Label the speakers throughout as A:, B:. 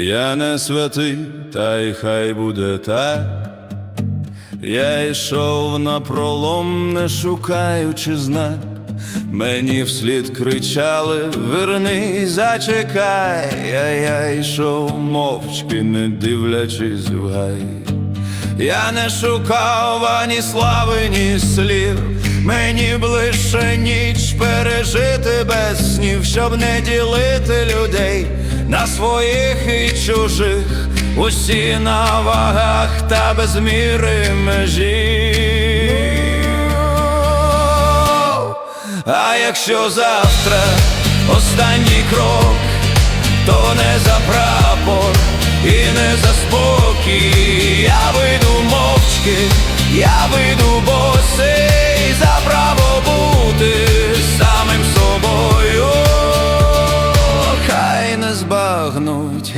A: Я не святий, та й хай буде так. Я йшов на пролом, не шукаючи знак. Мені вслід кричали, вернись, зачекай, а я йшов мовчки, не дивлячись в гай. Я не шукав ані слави, ні слів. Мені ближче ніч пережити без снів, щоб не ділити людей на своїх і чужих, усі на вагах та без міри межі. А якщо завтра останній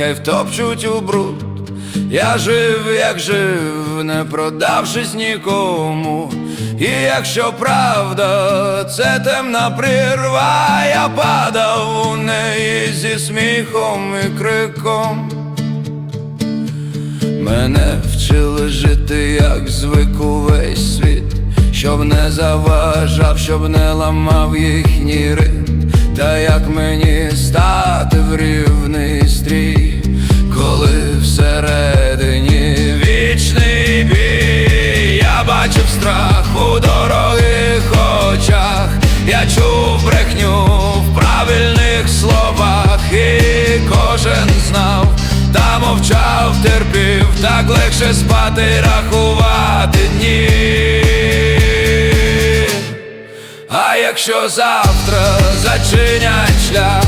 A: хай втопчуть у бруд. Я жив, як жив, не продавшись нікому. І якщо правда, це темна прірва, я падав у неї зі сміхом і криком. Мене вчили жити, як звик увесь світ, щоб не заважав, щоб не ламав їхній ритм Та як мені стати в рівний у дорогих очах, я чув брехню в правильних словах, і кожен знав, та мовчав, терпів, так легше спати, рахувати дні. А якщо завтра зачинять шлях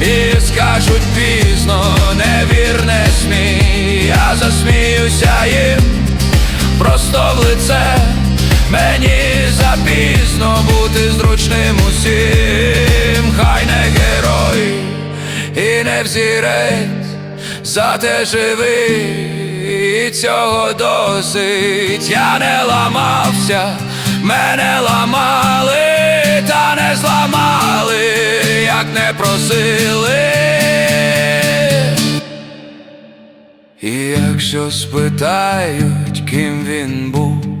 A: і скажуть пізно, не вір, смій, я засміюся їм запізно бути зручним усім, хай не герой і не взірець, зате живий, і цього досить, я не ламався, мене ламали, та не зламали, як не просили. І якщо спитають, ким він був,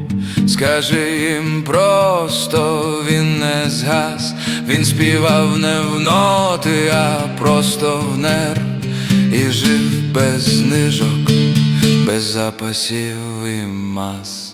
A: скажи їм просто він не згас, він співав не в ноти, а просто в нерв і жив без знижок, без запасів і мас.